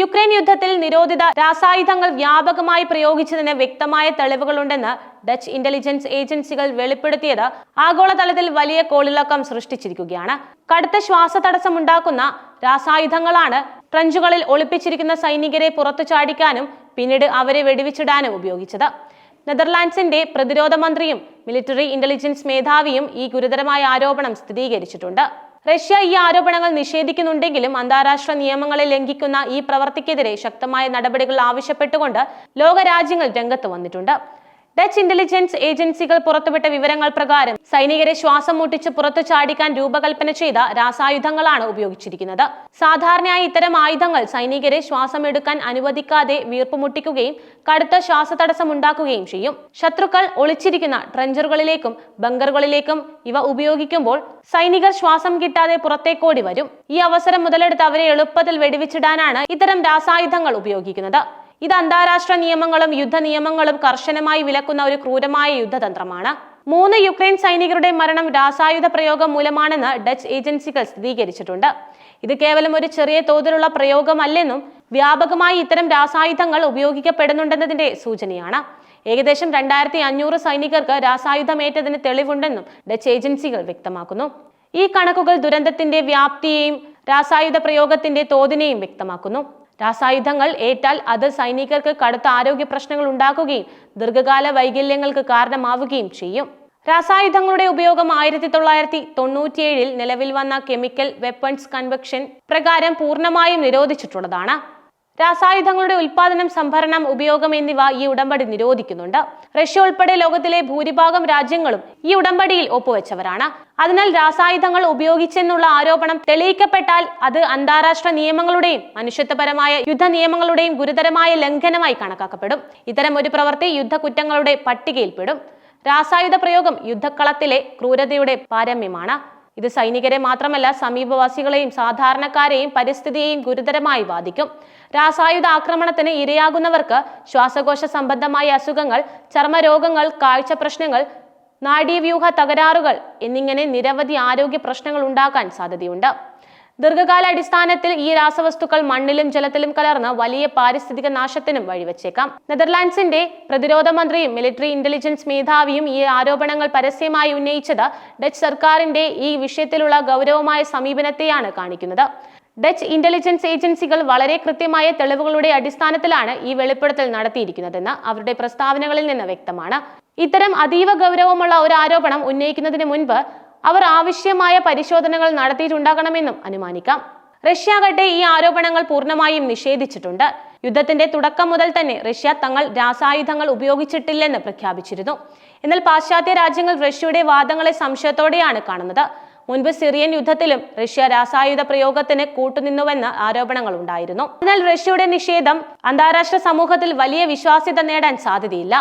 Ukraine യുദ്ധത്തിൽ നിരോധിത രാസായുധങ്ങൾ വ്യാപകമായി പ്രയോഗിച്ചതിന് വ്യക്തമായ തെളിവുകളുണ്ടെന്ന് ഡച്ച് ഇന്റലിജൻസ് ഏജൻസികൾ വെളിപ്പെടുത്തിയത് ആഗോളതലത്തിൽ വലിയ കോളിളക്കം സൃഷ്ടിച്ചിരിക്കുകയാണ്. കടുത്ത ശ്വാസതടസ്സമുണ്ടാക്കുന്ന രാസായുധങ്ങളാണ് ട്രഞ്ചുകളിൽ ഒളിപ്പിച്ചിരിക്കുന്ന സൈനികരെ പുറത്തു ചാടിക്കാനും പിന്നീട് അവരെ വെടിവെച്ചിടാനും ഉപയോഗിച്ചത്. നെതർലാൻഡ്സിന്റെ പ്രതിരോധ മന്ത്രിയും മിലിറ്ററി ഇന്റലിജൻസ് മേധാവിയും ഈ ഗുരുതരമായ ആരോപണം സ്ഥിരീകരിച്ചിട്ടുണ്ട്. റഷ്യ ഈ ആരോപണങ്ങൾ നിഷേധിക്കുന്നുണ്ടെങ്കിലും അന്താരാഷ്ട്ര നിയമങ്ങളെ ലംഘിക്കുന്ന ഈ പ്രവർത്തിക്കെതിരെ ശക്തമായ നടപടികൾ ആവശ്യപ്പെട്ടുകൊണ്ട് ലോകരാജ്യങ്ങൾ രംഗത്ത് വന്നിട്ടുണ്ട്. ഡച്ച് ഇന്റലിജൻസ് ഏജൻസികൾ പുറത്തുവിട്ട വിവരങ്ങൾ പ്രകാരം സൈനികരെ ശ്വാസം മുട്ടിച്ച് പുറത്തു ചാടിക്കാൻ രൂപകൽപ്പന ചെയ്ത രാസായുധങ്ങളാണ് ഉപയോഗിച്ചിരിക്കുന്നത്. സാധാരണയായി ഇത്തരം ആയുധങ്ങൾ സൈനികരെ ശ്വാസം എടുക്കാൻ അനുവദിക്കാതെ വീർപ്പുമുട്ടിക്കുകയും കടുത്ത ശ്വാസതടസ്സം ഉണ്ടാക്കുകയും ചെയ്യും. ശത്രുക്കൾ ഒളിച്ചിരിക്കുന്ന ട്രഞ്ചറുകളിലേക്കും ബങ്കറുകളിലേക്കും ഇവ ഉപയോഗിക്കുമ്പോൾ സൈനികർ ശ്വാസം കിട്ടാതെ പുറത്തേക്കോടി വരും. ഈ അവസരം മുതലെടുത്ത് അവരെ എളുപ്പത്തിൽ വെടിവെച്ചിടാനാണ് ഇത്തരം രാസായുധങ്ങൾ ഉപയോഗിക്കുന്നത്. ഇത് അന്താരാഷ്ട്ര നിയമങ്ങളും യുദ്ധ നിയമങ്ങളും കർശനമായി വിലക്കുന്ന ഒരു ക്രൂരമായ യുദ്ധതന്ത്രമാണ്. മൂന്ന് യുക്രൈൻ സൈനികരുടെ മരണം രാസായുധ പ്രയോഗം മൂലമാണെന്ന് ഡച്ച് ഏജൻസികൾ സ്ഥിരീകരിച്ചിട്ടുണ്ട്. ഇത് കേവലം ഒരു ചെറിയ തോതിലുള്ള പ്രയോഗമല്ലെന്നും വ്യാപകമായി ഇത്തരം രാസായുധങ്ങൾ ഉപയോഗിക്കപ്പെടുന്നുണ്ടെന്നതിന്റെ സൂചനയാണ്. ഏകദേശം രണ്ടായിരത്തി അഞ്ഞൂറ് സൈനികർക്ക് രാസായുധമേറ്റതിന് തെളിവുണ്ടെന്നും ഡച്ച് ഏജൻസികൾ വ്യക്തമാക്കുന്നു. ഈ കണക്കുകൾ ദുരന്തത്തിന്റെ വ്യാപ്തിയെയും രാസായുധ പ്രയോഗത്തിന്റെ തോതിനെയും വ്യക്തമാക്കുന്നു. രാസായുധങ്ങൾ ഏറ്റാൽ അത് സൈനികർക്ക് കടുത്ത ആരോഗ്യ പ്രശ്നങ്ങൾ ഉണ്ടാക്കുകയും ദീർഘകാല വൈകല്യങ്ങൾക്ക് കാരണമാവുകയും ചെയ്യും. രാസായുധങ്ങളുടെ ഉപയോഗം ആയിരത്തി തൊള്ളായിരത്തി തൊണ്ണൂറ്റിയേഴിൽ നിലവിൽ വന്ന കെമിക്കൽ വെപ്പൺസ് കൺവെക്ഷൻ പ്രകാരം പൂർണമായും നിരോധിച്ചിട്ടുള്ളതാണ്. രാസായുധങ്ങളുടെ ഉൽപാദനം സംഭരണം ഉപയോഗം എന്നിവ ഈ ഉടമ്പടി നിരോധിക്കുന്നുണ്ട്. റഷ്യ ഉൾപ്പെടെ ലോകത്തിലെ ഭൂരിഭാഗം രാജ്യങ്ങളും ഈ ഉടമ്പടിയിൽ ഒപ്പുവെച്ചവരാണ്. അതിനാൽ രാസായുധങ്ങൾ ഉപയോഗിച്ചെന്നുള്ള ആരോപണം തെളിയിക്കപ്പെട്ടാൽ അത് അന്താരാഷ്ട്ര നിയമങ്ങളുടെയും മനുഷ്യത്വപരമായ യുദ്ധ നിയമങ്ങളുടെയും ഗുരുതരമായ ലംഘനമായി കണക്കാക്കപ്പെടും. ഇത്തരം ഒരു പ്രവൃത്തി യുദ്ധക്കുറ്റങ്ങളുടെ പട്ടികയിൽപ്പെടും. രാസായുധ പ്രയോഗം യുദ്ധക്കളത്തിലെ ക്രൂരതയുടെ പാരമ്യമാണ്. ഇത് സൈനികരെ മാത്രമല്ല സമീപവാസികളെയും സാധാരണക്കാരെയും പരിസ്ഥിതിയെയും ഗുരുതരമായി ബാധിക്കും. രാസായുധ ആക്രമണത്തിന് ഇരയാകുന്നവർക്ക് ശ്വാസകോശ സംബന്ധമായ അസുഖങ്ങൾ ചർമ്മരോഗങ്ങൾ കാഴ്ച പ്രശ്നങ്ങൾ നാഡീവ്യൂഹ തകരാറുകൾ എന്നിങ്ങനെ നിരവധി ആരോഗ്യ പ്രശ്നങ്ങൾ ഉണ്ടാക്കാൻ സാധ്യതയുണ്ട്. ദീർഘകാല അടിസ്ഥാനത്തിൽ ഈ രാസവസ്തുക്കൾ മണ്ണിലും ജലത്തിലും കലർന്ന് വലിയ പാരിസ്ഥിതിക നാശത്തിനും വഴിവെച്ചേക്കാം. നെതർലാൻഡ്സിന്റെ പ്രതിരോധ മന്ത്രിയും മിലിറ്ററി ഇന്റലിജൻസ് മേധാവിയും ഈ ആരോപണങ്ങൾ പരസ്യമായി ഉന്നയിച്ചത് ഡച്ച് സർക്കാരിന്റെ ഈ വിഷയത്തിലുള്ള ഗൗരവമായ സമീപനത്തെയാണ് കാണിക്കുന്നത്. ഡച്ച് ഇന്റലിജൻസ് ഏജൻസികൾ വളരെ കൃത്യമായ തെളിവുകളുടെ അടിസ്ഥാനത്തിലാണ് ഈ വെളിപ്പെടുത്തൽ നടത്തിയിരിക്കുന്നതെന്ന് അവരുടെ പ്രസ്താവനകളിൽ നിന്ന് വ്യക്തമാണ്. ഇത്തരം അതീവ ഗൗരവമുള്ള ഒരു ആരോപണം ഉന്നയിക്കുന്നതിന് മുൻപ് അവർ ആവശ്യമായ പരിശോധനകൾ നടത്തിയിട്ടുണ്ടാകണമെന്നും അനുമാനിക്കാം. റഷ്യ ആകട്ടെ ഈ ആരോപണങ്ങൾ പൂർണമായും നിഷേധിച്ചിട്ടുണ്ട്. യുദ്ധത്തിന്റെ തുടക്കം മുതൽ തന്നെ റഷ്യ തങ്ങൾ രാസായുധങ്ങൾ ഉപയോഗിച്ചിട്ടില്ലെന്ന് പ്രഖ്യാപിച്ചിരുന്നു. എന്നാൽ പാശ്ചാത്യ രാജ്യങ്ങൾ റഷ്യയുടെ വാദങ്ങളെ സംശയത്തോടെയാണ് കാണുന്നത്. മുൻപ് സിറിയൻ യുദ്ധത്തിലും റഷ്യ രാസായുധ പ്രയോഗത്തിന് കൂട്ടുനിന്നുവെന്ന് ആരോപണങ്ങൾ ഉണ്ടായിരുന്നു. എന്നാൽ റഷ്യയുടെ നിഷേധം അന്താരാഷ്ട്ര സമൂഹത്തിൽ വലിയ വിശ്വാസ്യത നേടാൻ സാധ്യതയില്ല.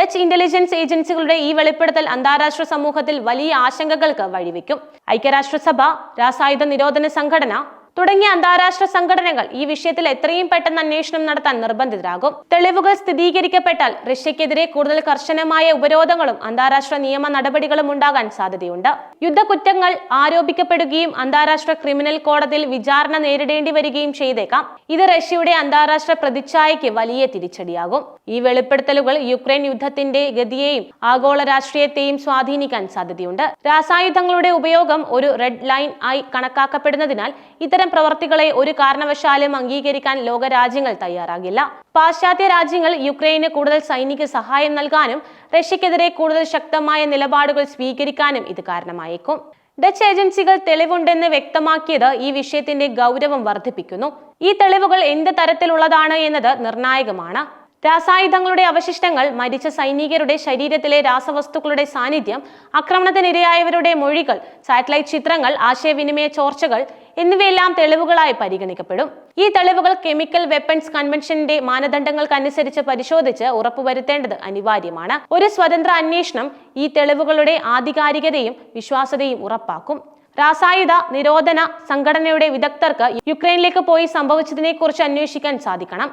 ഡച്ച് ഇന്റലിജൻസ് ഏജൻസികളുടെ ഈ വെളിപ്പെടുത്തൽ അന്താരാഷ്ട്ര സമൂഹത്തിൽ വലിയ ആശങ്കകൾക്ക് വഴിവെക്കും. ഐക്യരാഷ്ട്രസഭ രാസായുധ നിരോധന സംഘടന തുടങ്ങിയ അന്താരാഷ്ട്ര സംഘടനകൾ ഈ വിഷയത്തിൽ എത്രയും പെട്ടെന്ന് അന്വേഷണം നടത്താൻ നിർബന്ധിതരാകും. തെളിവുകൾ സ്ഥിരീകരിക്കപ്പെട്ടാൽ റഷ്യക്കെതിരെ കൂടുതൽ കർശനമായ ഉപരോധങ്ങളും അന്താരാഷ്ട്ര നിയമ നടപടികളും ഉണ്ടാകാൻ സാധ്യതയുണ്ട്. യുദ്ധക്കുറ്റങ്ങൾ ആരോപിക്കപ്പെടുകയും അന്താരാഷ്ട്ര ക്രിമിനൽ കോടതിയിൽ വിചാരണ നേരിടേണ്ടി വരികയും ചെയ്തേക്കാം. ഇത് റഷ്യയുടെ അന്താരാഷ്ട്ര പ്രതിച്ഛായയ്ക്ക് വലിയ തിരിച്ചടിയാകും. ഈ വെളിപ്പെടുത്തലുകൾ യുക്രൈൻ യുദ്ധത്തിന്റെ ഗതിയെയും ആഗോള രാഷ്ട്രീയത്തെയും സ്വാധീനിക്കാൻ സാധ്യതയുണ്ട്. രാസായുധങ്ങളുടെ ഉപയോഗം ഒരു റെഡ് ലൈൻ ആയി കണക്കാക്കപ്പെടുന്നതിനാൽ ഇത്തരം പ്രവർത്തികളെ ഒരു കാരണവശാലും അംഗീകരിക്കാൻ ലോകരാജ്യങ്ങൾ തയ്യാറാകില്ല. പാശ്ചാത്യ രാജ്യങ്ങൾ യുക്രൈന് കൂടുതൽ സൈനിക സഹായം നൽകാനും റഷ്യക്കെതിരെ കൂടുതൽ ശക്തമായ നിലപാടുകൾ സ്വീകരിക്കാനും ഇത് കാരണമായേക്കും. ഡച്ച് ഏജൻസികൾ തെളിവുണ്ടെന്ന് വ്യക്തമാക്കിയത് ഈ വിഷയത്തിന്റെ ഗൗരവം വർദ്ധിപ്പിക്കുന്നു. ഈ തെളിവുകൾ എന്ത് തരത്തിലുള്ളതാണ് എന്നത് നിർണായകമാണ്. രാസായുധങ്ങളുടെ അവശിഷ്ടങ്ങൾ മരിച്ച സൈനികരുടെ ശരീരത്തിലെ രാസവസ്തുക്കളുടെ സാന്നിധ്യം ആക്രമണത്തിനിരയായവരുടെ മൊഴികൾ സാറ്റലൈറ്റ് ചിത്രങ്ങൾ ആശയവിനിമയ ചോർച്ചകൾ എന്നിവയെല്ലാം തെളിവുകളായി പരിഗണിക്കപ്പെടും. ഈ തെളിവുകൾ കെമിക്കൽ വെപ്പൺസ് കൺവെൻഷന്റെ മാനദണ്ഡങ്ങൾക്കനുസരിച്ച് പരിശോധിച്ച് ഉറപ്പുവരുത്തേണ്ടത് അനിവാര്യമാണ്. ഒരു സ്വതന്ത്ര അന്വേഷണം ഈ തെളിവുകളുടെ ആധികാരികതയും വിശ്വാസ്യതയും ഉറപ്പാക്കും. രാസായുധ നിരോധന സംഘടനയുടെ വിദഗ്ധർക്ക് യുക്രൈനിലേക്ക് പോയി സംഭവിച്ചതിനെക്കുറിച്ച് അന്വേഷിക്കാൻ സാധിക്കണം.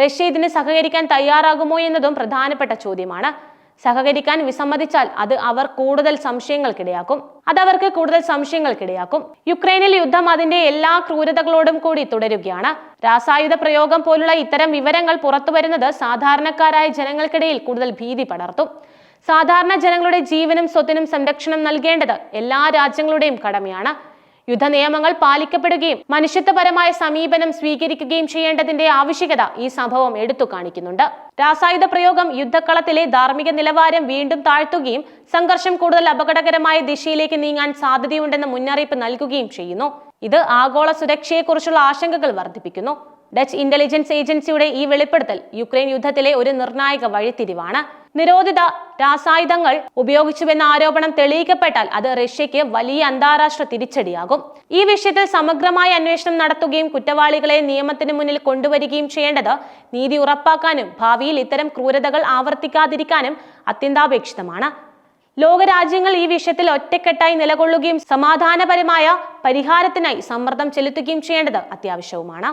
റഷ്യ ഇതിന് സഹകരിക്കാൻ തയ്യാറാകുമോ എന്നതും പ്രധാനപ്പെട്ട ചോദ്യമാണ്. സഹകരിക്കാൻ വിസമ്മതിച്ചാൽ അത് അവർ കൂടുതൽ സംശയങ്ങൾക്കിടയാക്കും. അത് അവർക്ക് കൂടുതൽ സംശയങ്ങൾക്കിടയാക്കും. യുക്രൈനിൽ യുദ്ധം അതിന്റെ എല്ലാ ക്രൂരതകളോടും കൂടി തുടരുകയാണ്. രാസായുധ പ്രയോഗം പോലുള്ള ഇത്തരം വിവരങ്ങൾ പുറത്തുവരുന്നത് സാധാരണക്കാരായ ജനങ്ങൾക്കിടയിൽ കൂടുതൽ ഭീതി പടർത്തും. സാധാരണ ജനങ്ങളുടെ ജീവനും സ്വത്തിനും സംരക്ഷണം നൽകേണ്ടത് എല്ലാ രാജ്യങ്ങളുടെയും കടമയാണ്. യുദ്ധ നിയമങ്ങൾ പാലിക്കപ്പെടുകയും മനുഷ്യത്വപരമായ സമീപനം സ്വീകരിക്കുകയും ചെയ്യേണ്ടതിന്റെ ആവശ്യകത ഈ സംഭവം എടുത്തു കാണിക്കുന്നുണ്ട്. രാസായുധ പ്രയോഗം യുദ്ധക്കളത്തിലെ ധാർമ്മിക നിലവാരം വീണ്ടും താഴ്ത്തുകയും സംഘർഷം കൂടുതൽ അപകടകരമായ ദിശയിലേക്ക് നീങ്ങാൻ സാധ്യതയുണ്ടെന്ന മുന്നറിയിപ്പ് നൽകുകയും ചെയ്യുന്നു. ഇത് ആഗോള സുരക്ഷയെക്കുറിച്ചുള്ള ആശങ്കകൾ വർദ്ധിപ്പിക്കുന്നു. ഡച്ച് ഇന്റലിജൻസ് ഏജൻസിയുടെ ഈ വെളിപ്പെടുത്തൽ യുക്രൈൻ യുദ്ധത്തിലെ ഒരു നിർണായക വഴിത്തിരിവാണ്. നിരോധിത രാസായുധങ്ങൾ ഉപയോഗിച്ചുവെന്ന ആരോപണം തെളിയിക്കപ്പെട്ടാൽ അത് റഷ്യയ്ക്ക് വലിയ അന്താരാഷ്ട്ര തിരിച്ചടിയാകും. ഈ വിഷയത്തിൽ സമഗ്രമായ അന്വേഷണം നടത്തുകയും കുറ്റവാളികളെ നിയമത്തിന് മുന്നിൽ കൊണ്ടുവരികയും ചെയ്യേണ്ടത് നീതി ഉറപ്പാക്കാനും ഭാവിയിൽ ഇത്തരം ക്രൂരതകൾ ആവർത്തിക്കാതിരിക്കാനും അത്യന്താപേക്ഷിതമാണ്. ലോകരാജ്യങ്ങൾ ഈ വിഷയത്തിൽ ഒറ്റക്കെട്ടായി നിലകൊള്ളുകയും സമാധാനപരമായ പരിഹാരത്തിനായി സമ്മർദ്ദം ചെലുത്തുകയും ചെയ്യേണ്ടത് അത്യാവശ്യവുമാണ്.